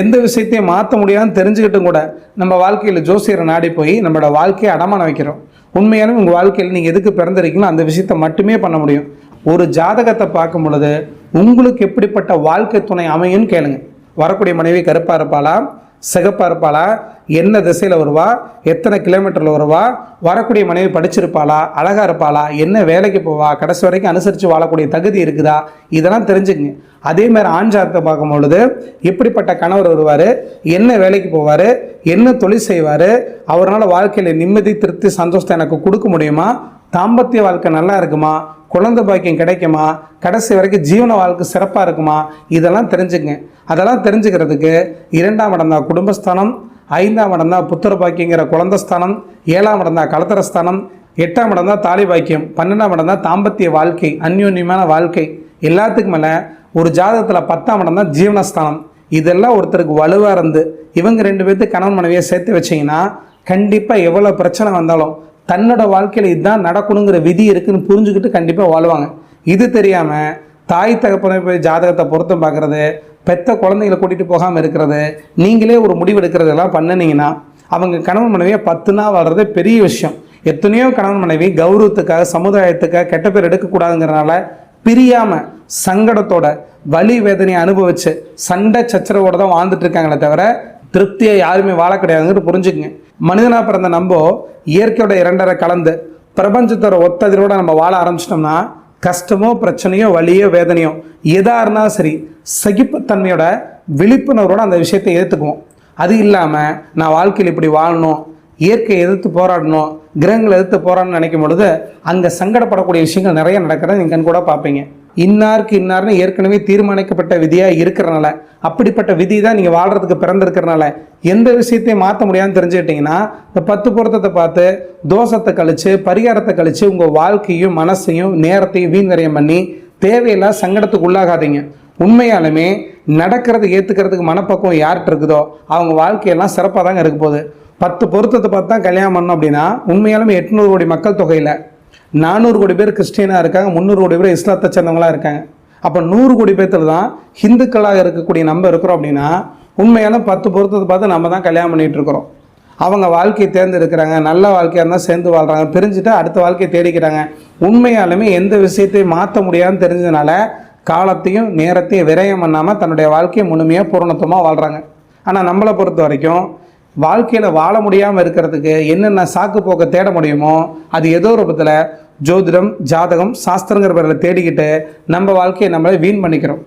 எந்த விஷயத்தையும் மாற்ற முடியாதுன்னு தெரிஞ்சுக்கிட்டும் கூட நம்ம வாழ்க்கையில் ஜோசியரை நாடி போய் நம்மளோட வாழ்க்கையை அடமான வைக்கிறோம். உண்மையான உங்கள் வாழ்க்கையில் நீங்கள் எதுக்கு பிறந்திருக்கீங்களோ அந்த விஷயத்தை மட்டுமே பண்ண முடியும். ஒரு ஜாதகத்தை பார்க்கும் பொழுது உங்களுக்கு எப்படிப்பட்ட வாழ்க்கை துணை அமையும்னு கேளுங்க. வரக்கூடிய மனைவி கருப்பாக இருப்பாளா? சிகப்பாக இருப்பாளா என்ன திசையில் வருவா? எத்தனை கிலோமீட்டரில் வருவா? வரக்கூடிய மனைவி படிச்சிருப்பாளா? அழகாக இருப்பாளா? என்ன வேலைக்கு போவா? கடைசி வரைக்கும் அனுசரித்து வாழக்கூடிய தகுதி இருக்குதா? இதெல்லாம் தெரிஞ்சுங்க அதே மாதிரி ஆண் பார்க்கும் பொழுது எப்படிப்பட்ட கணவர் வருவார். என்ன வேலைக்கு போவார்? என்ன தொழில் செய்வார்? அவரால் வாழ்க்கையில் நிம்மதி திருப்தி சந்தோஷத்தை எனக்கு கொடுக்க முடியுமா? தாம்பத்திய வாழ்க்கை நல்லா இருக்குமா? குழந்தை பாக்கியம் கிடைக்குமா? கடைசி வரைக்கும் ஜீவன வாழ்க்கை சிறப்பாக இருக்குமா? இதெல்லாம் தெரிஞ்சுங்க அதெல்லாம் தெரிஞ்சுக்கிறதுக்கு இரண்டாம் இடம் தான் குடும்பஸ்தானம் ஐந்தாம் இடம் தான் புத்திர பாக்கியங்கிற குழந்தைஸ்தானம் ஏழாம் இடம் தான் கலத்தரஸ்தானம் எட்டாம் இடம் தான் தாலி பாக்கியம் பன்னெண்டாம் இடம் தான் தாம்பத்திய வாழ்க்கை அந்யோன்யமான வாழ்க்கை. எல்லாத்துக்கும் மேலே ஒரு ஜாதகத்தில் பத்தாம் இடம் தான் ஜீவனஸ்தானம். இதெல்லாம் ஒருத்தருக்கு வலுவாக இருந்து இவங்க ரெண்டு பேர்த்து கணவன் மனைவியை சேர்த்து வச்சிங்கன்னா கண்டிப்பாக எவ்வளோ பிரச்சனை வந்தாலும் தன்னோட வாழ்க்கையில் இதுதான் நடக்கணுங்கிற விதி இருக்குன்னு புரிஞ்சுக்கிட்டு கண்டிப்பாக வாழ்வாங்க. இது தெரியாமல் தாய் தகப்பனை போய் ஜாதகத்தை பொருத்தம் பார்க்குறது பெத்த குழந்தைங்களை கூட்டிகிட்டு போகாமல் இருக்கிறது நீங்களே ஒரு முடிவு எடுக்கிறதெல்லாம் பண்ணினீங்கன்னா அவங்க கணவன் மனைவியை பத்து நாள் வாழ்றது பெரிய விஷயம். எத்தனையோ கணவன் மனைவி கௌரவத்துக்காக சமுதாயத்துக்காக கெட்ட பேர் எடுக்கக்கூடாதுங்கிறனால பிரியாமல் சங்கடத்தோட வலி வேதனையை அனுபவிச்சு சண்டை சச்சரவோடு தான் வாழ்ந்துட்டு இருக்காங்களே தவிர திருப்தியை யாருமே வாழ கிடையாதுங்கிறது புரிஞ்சுக்குங்க. மனிதனாக பிறந்த நம்ம இயற்கையோட இரண்டரை கலந்து பிரபஞ்சத்தோட ஒத்ததிரோட நம்ம வாழ ஆரம்பிச்சிட்டோம்னா கஷ்டமோ பிரச்சனையோ வலியோ வேதனையோ எதாக இருந்தாலும் சரி சகிப்புத்தன்மையோட விழிப்புணர்வோட அந்த விஷயத்தை எதிர்த்துக்குவோம் அது இல்லாமல் நான் வாழ்க்கையில் இப்படி வாழணும் இயற்கையை எதிர்த்து போராடணும் கிரகங்களை எதிர்த்து போராடணும்னு நினைக்கும் பொழுது அங்கே சங்கடப்படக்கூடிய விஷயங்கள் நிறைய நடக்கிறத நீங்கள் கண் கூட பார்ப்பீங்க. இன்னாருக்கு இன்னார்னு ஏற்கனவே தீர்மானிக்கப்பட்ட விதியாக இருக்கிறனால அப்படிப்பட்ட விதி தான் நீங்கள் வாழ்கிறதுக்கு பிறந்திருக்கிறனால எந்த விஷயத்தையும் மாற்ற முடியாதுன்னு தெரிஞ்சுக்கிட்டிங்கன்னா இந்த பத்து பொருத்தத்தை பார்த்து தோஷத்தை கழித்து பரிகாரத்தை கழித்து உங்கள் வாழ்க்கையும் மனசையும் நேரத்தையும் வீண்வரையம் பண்ணி தேவையில்லா சங்கடத்துக்கு உள்ளாகாதீங்க. உண்மையாலுமே நடக்கிறது ஏற்றுக்கிறதுக்கு மனப்பக்குவம் யார்கிட்ட இருக்குதோ அவங்க வாழ்க்கையெல்லாம் சிறப்பாக தாங்க இருக்க போகுது. பத்து பொருத்தத்தை பார்த்து தான் கல்யாணம் பண்ணோம் அப்படின்னா உண்மையாலுமே எட்நூறு கோடி மக்கள் தொகையில் நானூறு கோடி பேர் கிறிஸ்டியனாக இருக்காங்க முந்நூறு கோடி பேர் இஸ்லாத்தை சேர்ந்தவங்களாக இருக்காங்க. அப்போ நூறு கோடி பேர்த்தில் தான் ஹிந்துக்களாக இருக்கக்கூடிய நம்ம இருக்கிறோம் அப்படின்னா உண்மையான பத்து பொருத்தத்தை பார்த்து நம்ம தான் கல்யாணம் பண்ணிகிட்டு இருக்கிறோம். அவங்க வாழ்க்கையை தேர்ந்தெடுக்கிறாங்க நல்ல வாழ்க்கையாக இருந்தால் சேர்ந்து வாழ்கிறாங்க பிரிஞ்சுட்டு அடுத்த வாழ்க்கையை தேடிக்கிறாங்க. உண்மையாலுமே எந்த விஷயத்தையும் மாற்ற முடியாதுன்னு தெரிஞ்சதுனால காலத்தையும் நேரத்தையும் விரயம் பண்ணாமல் தன்னுடைய வாழ்க்கையை முழுமையாக பூரணத்துவமாக வாழ்கிறாங்க ஆனால் நம்மளை பொறுத்த வரைக்கும் வாழ்க்கையில் வாழ முடியாமல் இருக்கிறதுக்கு என்னென்ன சாக்கு போக்க தேட முடியுமோ அது ஏதோ ரூபத்தில் ஜோதிடம் ஜாதகம் சாஸ்திரங்கிற பேரில் தேடிக்கிட்டு நம்ம வாழ்க்கையை நம்மளை வீண் பண்ணிக்கிறோம்.